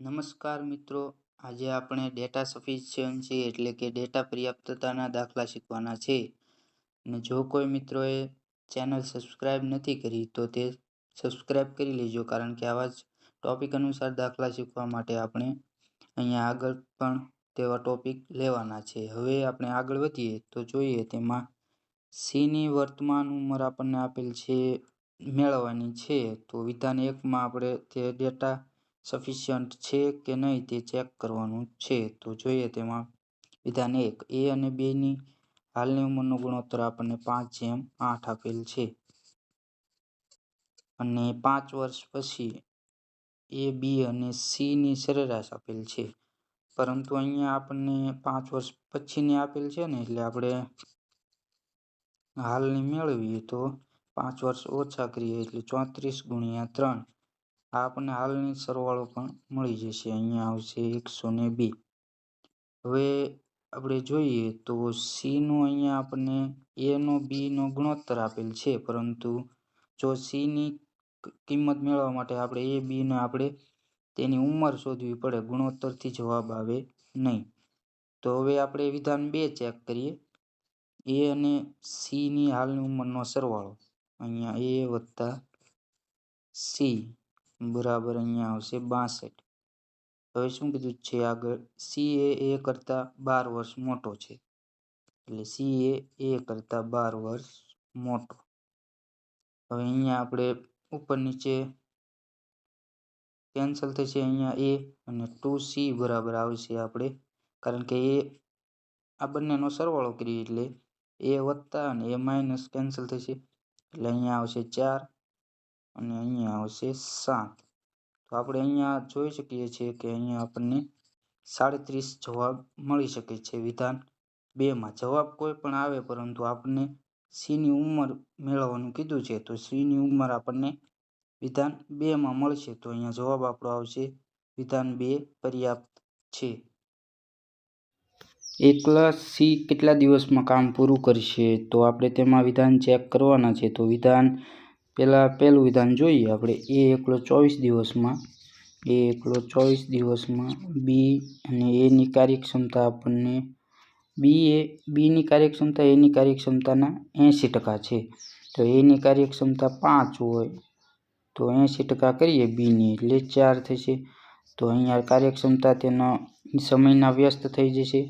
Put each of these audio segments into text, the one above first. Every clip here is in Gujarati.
નમસ્કાર મિત્રો. આજે આપણે ડેટા સફિશિયન્સી એટલે કે ડેટા પર્યાપ્તતાના દાખલા શીખવાના છે અને જો કોઈ મિત્રોએ ચેનલ સબસ્ક્રાઇબ નથી કરી, તો તે સબસ્ક્રાઇબ કરી લેજો. કારણ કે આવા જ ટોપિક અનુસાર દાખલા શીખવા માટે આપણે અહીંયા આગળ પણ તેવા ટોપિક લેવાના છે. હવે આપણે આગળ વધીએ, તો જોઈએ તેમાં સીની વર્તમાન ઉંમર આપણને આપેલ છે, મેળવવાની છે. તો વિધાન એકમાં આપણે તે ડેટા સફિશિયન્ટ છે કે નહીં તે ચેક કરવાનું છે. તો જોઈએ તેમાં વિધાન એક, એ અને બેની હાલની ઉંમરનો ગુણોત્તર આપણને પાંચ જેમ આઠ આપેલ છે. અને પાંચ વર્ષ પછી એ, બી અને સીની સરેરાશ આપેલ છે. પરંતુ અહીંયા આપણને પાંચ વર્ષ પછીની આપેલ છે ને, એટલે આપણે હાલની મેળવીએ તો પાંચ વર્ષ ઓછા કરીએ એટલે ચોત્રીસ ગુણ્યા ત્રણ. આપણને હાલની સરવાળો પણ મળી જશે. અહીંયા આવશે એકસો ને બે. હવે આપણે જોઈએ તો સીનો અહીંયા આપણને એનો બીનો ગુણોત્તર આપેલ છે. પરંતુ જો સીની કિંમત મેળવવા માટે આપણે એ બીને આપણે તેની ઉંમર શોધવી પડે, ગુણોત્તરથી જવાબ આવે નહીં. તો હવે આપણે વિધાન બે ચેક કરીએ. એ અને સીની હાલની ઉંમરનો સરવાળો. અહીંયા એ વત્તા સી. બરાબર અહીંયા આવશે બાસઠ. હવે શું કીધું છે આગળ? સી એ એ કરતાં બાર વર્ષ મોટો છે. એટલે સી એ એ કરતાં બાર વર્ષ મોટો. હવે અહીંયા આપણે ઉપર નીચે કેન્સલ થશે અહીંયા એ અને ટુ સી બરાબર આવશે આપણે. કારણ કે એ આ બંનેનો સરવાળો કરીએ એટલે એ વત્તા અને એ માઇનસ કેન્સલ થશે. એટલે અહીંયા આવશે ચાર. અને અહીંયા આવશે સાત. તો આપણે અહીંયા જોઈ શકીએ છીએ કે અહીંયા આપણને સાડત્રીસ જવાબ મળી શકે છે વિધાન બેમાં. જવાબ કોઈ પણ આવે, પરંતુ આપણને સીની ઉંમર મેળવવાનું કીધું છે, તો સીની ઉંમર આપણને વિધાન બેમાં મળશે. તો અહીંયા જવાબ આપણો આવશે વિધાન બે પર્યાપ્ત છે. એકલા સી કેટલા દિવસમાં કામ પૂરું કરશે? તો આપણે તેમાં વિધાન ચેક કરવાના છે. તો વિધાન પહેલાં પહેલું વિધાન જોઈએ આપણે. એ એકલો ચોવીસ દિવસમાં, એ એકલો ચોવીસ દિવસમાં બી અને એની કાર્યક્ષમતા આપણને બી એ બીની કાર્યક્ષમતા એની કાર્યક્ષમતાના એંશી ટકા છે. તો એની કાર્યક્ષમતા પાંચ હોય, તો એંશી ટકા કરીએ બીની એટલે ચાર થશે. તો અહીંયા કાર્યક્ષમતા તેનો સમયના વ્યસ્ત થઈ જશે.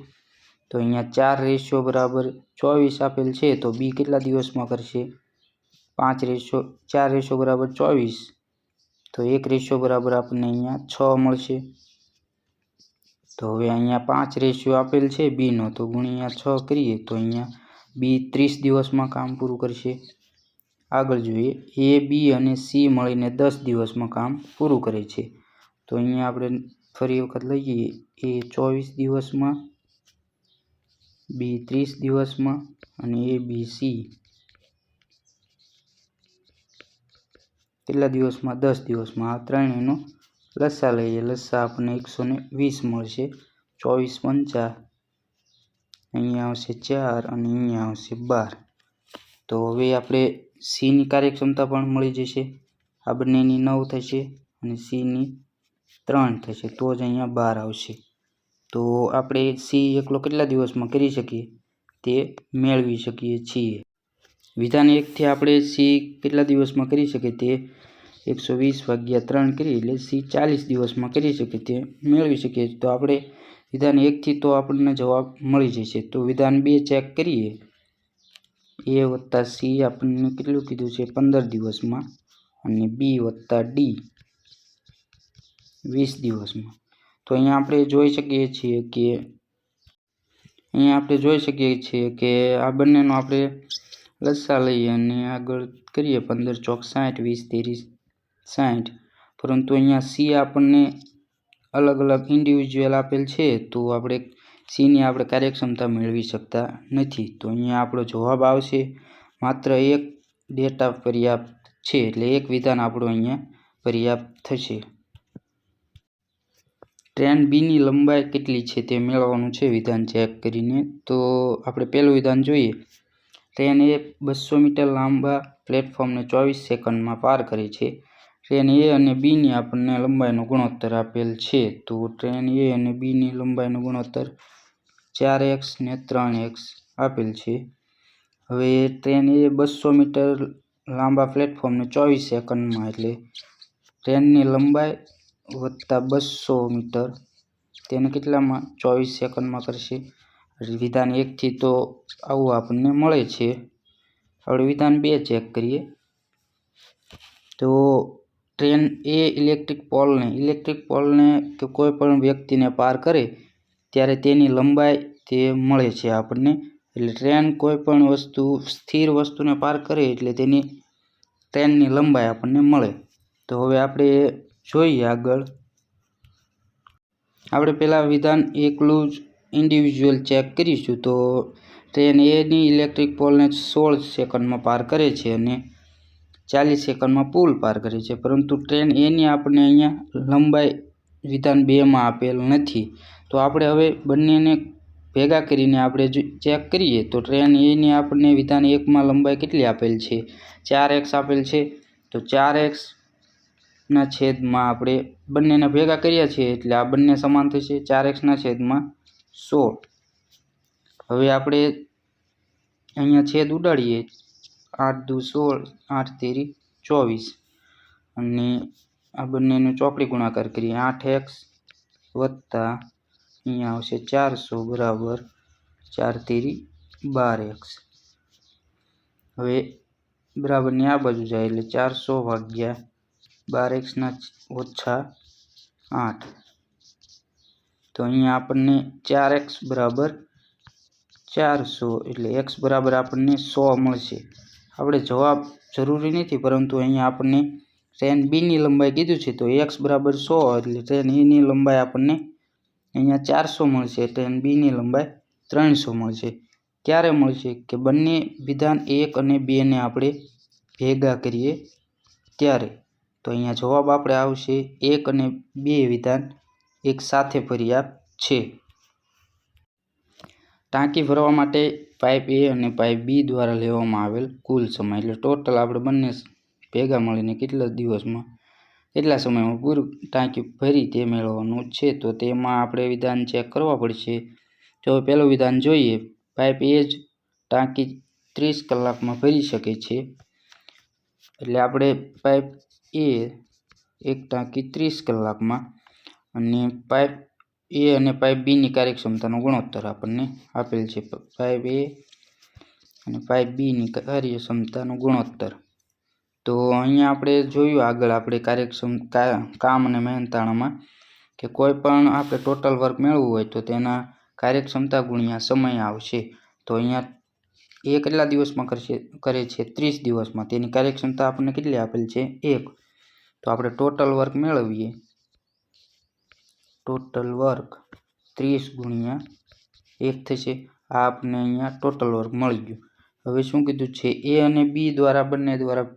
તો અહીંયા ચાર રેશિયો બરાબર ચોવીસ આપેલ છે, તો બી કેટલા દિવસમાં કરશે? પાંચ રેશિયો, ચાર રેશિયો બરાબર ચોવીસ. તો એક રેશિયો બરાબર આપણને અહીંયા છ મળશે. તો હવે અહીંયા પાંચ રેશિયો આપેલ છે બીનો, તો ગુણ્યા છ કરીએ તો અહીંયા બી ત્રીસ દિવસમાં કામ પૂરું કરશે. આગળ જોઈએ, એ, બી અને સી મળીને દસ દિવસમાં કામ પૂરું કરે છે. તો અહીંયા આપણે ફરી વખત લઈએ, એ ચોવીસ દિવસમાં, બી ત્રીસ દિવસમાં અને એ બી સી. કેટલા દિવસમાં? દસ દિવસમાં. આ ત્રણેયનો લસ્સા લઈએ. લસ્સા આપણને એકસો ને વીસ મળશે. ચોવીસ પંચા. અહીંયા આવશે ચાર અને અહીંયા આવશે બાર. તો હવે આપણે સીની કાર્યક્ષમતા પણ મળી જશે. આ બંનેની નવ થશે અને સીની ત્રણ થશે. તો જ અહીંયા બાર આવશે. તો આપણે સી એકલો કેટલા દિવસમાં કરી શકીએ? તે મેળવી શકીએ છીએ. વિધાન એકથી આપણે સી કેટલા દિવસમાં કરી શકીએ તે? એકસો વીસ ભાગ્યા ત્રણ કરીએ એટલે સી ચાલીસ દિવસમાં કરી શકીએ તે, મેળવી શકીએ. તો આપણે વિધાન એકથી તો આપણને જવાબ મળી જશે. તો વિધાન બે ચેક કરીએ. એ વત્તા સી આપણને કેટલું કીધું છે? પંદર દિવસમાં. અને બી વત્તા ડી વીસ દિવસમાં. તો અહીંયા આપણે જોઈ શકીએ છીએ કે, અહીંયા આપણે જોઈ શકીએ છીએ કે આ બંનેનો આપણે લસ્સા લઈએ અને આગળ કરીએ, પંદર ચોક સાઠ વીસ, ત્રીસ, સાઠ. પરંતુ અહીંયા સી આપણને અલગ અલગ ઇન્ડિવિજ્યુઅલ આપેલ છે, તો આપણે સીની આપણે કાર્યક્ષમતા મેળવી શકતા નથી. તો અહીંયા આપણો જવાબ આવશે, માત્ર એક ડેટા પર્યાપ્ત છે, એટલે એક વિધાન આપણું અહીંયા પર્યાપ્ત થશે. ટ્રેન બીની લંબાઈ કેટલી છે તે મેળવવાનું છે વિધાન ચેક કરીને. તો આપણે પહેલું વિધાન જોઈએ. ટ્રેન એ બસો મીટર લાંબા પ્લેટફોર્મને ચોવીસ સેકન્ડમાં પાર કરે છે. ટ્રેન એ અને બીની આપણને લંબાઈનો ગુણોત્તર આપેલ છે. તો ટ્રેન એ અને બીની લંબાઈનો ગુણોત્તર ચાર એક્સ ને ત્રણ એક્સ આપેલ છે. હવે ટ્રેન એ બસો મીટર લાંબા પ્લેટફોર્મને ચોવીસ સેકન્ડમાં એટલે ટ્રેનની લંબાઈ વત્તા બસો મીટર તેને કેટલામાં? ચોવીસ સેકન્ડમાં કરશે. વિધાન એકથી તો આવું આપણને મળે છે. આપણે વિધાન બે ચેક કરીએ. તો ટ્રેન એ ઇલેક્ટ્રિક પોલને ઇલેક્ટ્રિક પોલને કે કોઈ પણ વ્યક્તિને પાર કરે ત્યારે તેની લંબાઈ તે મળે છે આપણને. એટલે ટ્રેન કોઈ પણ વસ્તુ, સ્થિર વસ્તુને પાર કરે એટલે તેની ટ્રેનની લંબાઈ આપણને મળે. તો હવે આપણે જોઈએ આગળ. આપણે પહેલાં વિધાન એકલું જ ઇન્ડિવિજ્યુઅલ ચેક કરીશું તો ટ્રેન એની ઇલેક્ટ્રિક પોલને સોળ સેકન્ડમાં પાર કરે છે અને ચાલીસ સેકન્ડમાં પુલ પાર કરે છે. પરંતુ ટ્રેન એની આપણને અહીંયા લંબાઈ વિધાન બેમાં આપેલ નથી. તો આપણે હવે બંનેને ભેગા કરીને આપણે ચેક કરીએ તો ટ્રેન એની આપણને વિધાન એકમાં લંબાઈ કેટલી આપેલ છે? ચાર એક્સ આપેલ છે. તો ચાર એક્સના છેદમાં આપણે બંનેને ભેગા કર્યા છીએ એટલે આ બંને સમાન થશે. ચાર એક્સના છેદમાં સોળ. હવે આપણે અહીંયા છેદ ઉડાડીએ. આઠ દુ સોળ, આઠ તેરી, ચોવીસ. અને આ બંનેનો ચોકડી ગુણાકાર કરીએ. આઠ એક્સ વત્તા અહીંયા આવશે ચારસો બરાબર ચાર તેરી બાર એક્સ. હવે બરાબરની આ બાજુ જાય એટલે ચારસો ભાગ્યા બાર એક્સના ઓછા આઠ. તો અહીંયા આપણને ચાર એક્સ બરાબર ચારસો એટલે એક્સ બરાબર આપણને સો મળશે. આપણે જવાબ જરૂરી નથી, પરંતુ અહીંયા આપણને ટ્રેન બીની લંબાઈ કીધું છે, તો એક્સ બરાબર સો એટલે ટ્રેન એની લંબાઈ આપણને અહીંયા ચારસો મળશે, ટ્રેન બીની લંબાઈ ત્રણસો મળશે. ક્યારે મળશે? કે બંને વિધાન એક અને બેને આપણે ભેગા કરીએ ત્યારે. તો અહીંયા જવાબ આપણે આવશે એક અને બે વિધાન એક સાથે પર્યાપ્ત છે. ટાંકી ભરવા માટે પાઇપ એ અને પાઇપ બી દ્વારા લેવામાં આવેલ કુલ સમય, એટલે ટોટલ આપણે બંને ભેગા મળીને કેટલા દિવસમાં, કેટલા સમયમાં પૂરું ટાંકી ભરી તે મેળવવાનું છે. તો તેમાં આપણે વિધાન ચેક કરવા પડશે. જો પહેલું વિધાન જોઈએ, પાઇપ એ જ ટાંકી ત્રીસ કલાકમાં ભરી શકે છે. એટલે આપણે પાઇપ એ, એક ટાંકી ત્રીસ કલાકમાં અને પાઇપ એ અને પાઇપ બીની કાર્યક્ષમતાનો ગુણોત્તર આપણને આપેલ છે. પાઇપ એ અને પાઇપ બીની કાર્યક્ષમતાનો ગુણોત્તર. તો અહીંયા આપણે જોયું આગળ આપણે કાર્યક્ષમ કામ અને મહેનતાણામાં કે કોઈ પણ આપણે ટોટલ વર્ક મેળવવું હોય તો તેના કાર્યક્ષમતા ગુણ્યા સમય આવશે. તો અહીંયા એ કેટલા દિવસમાં કરશે, કરે છે? ત્રીસ દિવસમાં. તેની કાર્યક્ષમતા આપણને કેટલી આપેલ છે? એક. તો આપણે ટોટલ વર્ક મેળવીએ. ટોટલ વર્ક ત્રીસ ગુણ્યા એક થશે. આ આપણને અહીંયા ટોટલ વર્ક મળી ગયું. હવે શું કીધું છે? એ અને બી દ્વારા બંને દ્વારા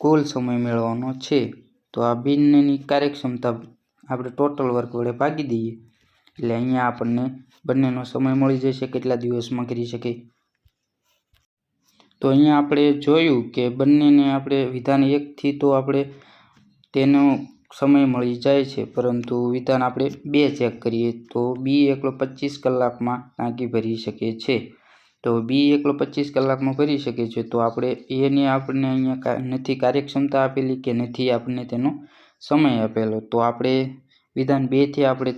કુલ સમય મેળવવાનો છે. તો આ બંનેની કાર્યક્ષમતા આપણે ટોટલ વર્ક વડે ભાગી દઈએ. એટલે અહીંયા આપણને બંનેનો સમય મળી જશે. કેટલા દિવસમાં કરી શકે? તો અહીંયા આપણે જોયું કે બંનેને આપણે વિધાન એકથી તો આપણે તેનો સમય મળી જાય છે, પરંતુ વિધાન આપણે બે ચેક કરીએ તો બી એકલો પચીસ કલાકમાં ટાંકી ભરી શકે છે. તો બી એકલો પચીસ કલાકમાં ભરી શકે છે, તો આપણે એને આપણને અહીંયા નથી કાર્યક્ષમતા આપેલી કે નથી આપણને તેનો સમય આપેલો. તો આપણે વિધાન બેથી આપણે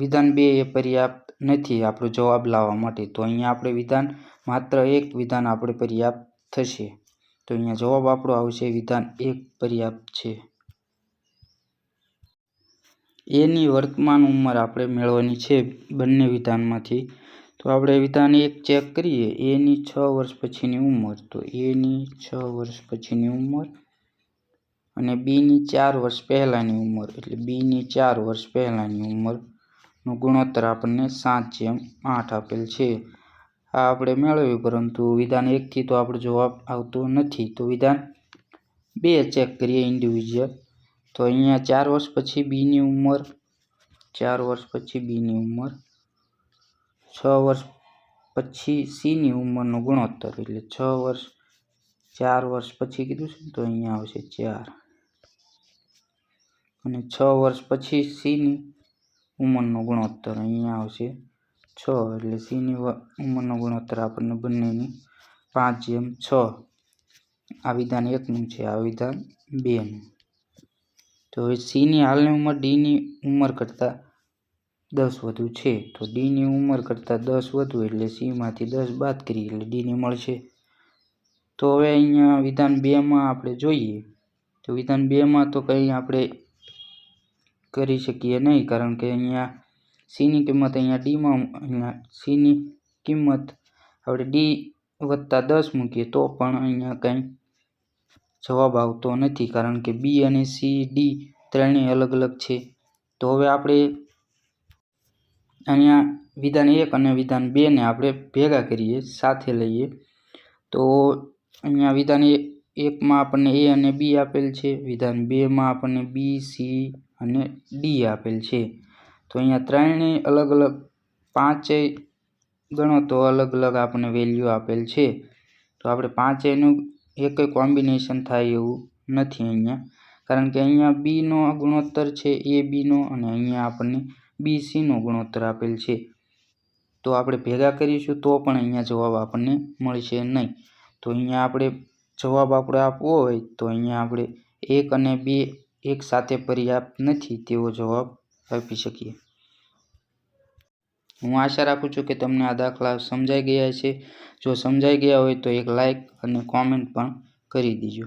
વિધાન બે એ પર્યાપ્ત નથી આપણો જવાબ લાવવા માટે. તો અહીંયા આપણે વિધાન માત્ર એક વિધાન આપણે પર્યાપ્ત થશે. તો અહીંયા જવાબ આપણો આવશે, વિધાન એક પર્યાપ્ત છે. એની વર્તમાન ઉંમર આપણે મેળવવાની છે બંને વિધાનમાંથી. તો આપણે વિધાન એક ચેક કરીએ. એની છ વર્ષ પછીની ઉંમર. તો એની છ વર્ષ પછીની ઉંમર અને બીની ચાર વર્ષ પહેલાંની ઉંમર. એટલે બીની ચાર વર્ષ પહેલાંની ઉંમરનો ગુણોત્તર આપણને સાત જેમ આઠ આપેલ છે. આ આપણે મેળવ્યું, પરંતુ વિધાન એકથી તો આપણો જવાબ આવતો નથી. તો વિધાન બે ચેક કરીએ ઇન્ડિવિજ્યુઅલ તો અહીંયા ચાર વર્ષ પછી બીની ઉંમર, ચાર વર્ષ પછી બીની ઉંમર, છ વર્ષ પછી સીની ઉંમરનો ગુણોત્તર, એટલે છ વર્ષ, ચાર વર્ષ પછી કીધું છે તો અહીંયા આવશે ચાર. અને છ વર્ષ પછી સીની ઉંમરનો ગુણોત્તર અહીંયા આવશે. છ એટલે સીની ઉંમરનો ગુણોત્તર આપણને બંનેની પાંચ જેમ છ. આ વિધાન એકનું છે, આ વિધાન બેનું. તો હવે સીની હાલની ઉંમર ડીની ઉંમર કરતાં દસ વધુ છે. તો ડીની ઉંમર કરતાં દસ વધુ એટલે સીમાંથી દસ બાદ કરીએ એટલે ડીની મળશે. તો હવે અહીંયા વિધાન બેમાં આપણે જોઈએ. તો વિધાન બેમાં તો કંઈ આપણે કરી શકીએ નહીં, કારણ કે અહીંયા સીની કિંમત અહીંયા ડીમાં અહીંયા સીની કિંમત આપણે ડી વત્તા દસ મૂકીએ તો પણ અહીંયા કંઈ જવાબ આવતો નથી. કારણ કે બી અને સી, ડી ત્રણેય અલગ અલગ છે. તો હવે આપણે અહીંયા વિધાન એક અને વિધાન બેને આપણે ભેગા કરીએ, સાથે લઈએ. તો અહીંયા વિધાન એકમાં આપણને એ અને બી આપેલ છે. વિધાન બેમાં આપણને બી, સી અને ડી આપેલ છે. તો અહીંયા ત્રણેય અલગ અલગ, પાંચેય ગણો તો અલગ અલગ આપણને વેલ્યુ આપેલ છે. તો આપણે પાંચેયનું એક કોમ્બિનેશન થાય એવું નથી અહીંયા. કારણ કે અહીંયા બીનો ગુણોત્તર છે એ બીનો અને અહીંયા આપણને બી સીનો ગુણોત્તર આપેલ છે. તો આપણે ભેગા કરીશું તો પણ અહીંયા જવાબ આપણને મળશે નહીં. તો અહીંયા આપણે જવાબ આપણે આપવો હોય તો અહીંયા આપણે એક અને બે એક સાથે પર્યાપ્ત નથી તેવો જવાબ આપી શકીએ. હું આશા રાખું છું કે તમને આ દાખલા સમજાઈ ગયા છે જો સમજાઈ ગયા હોય તો એક લાઈક અને કોમેન્ટ પણ કરી દીજો.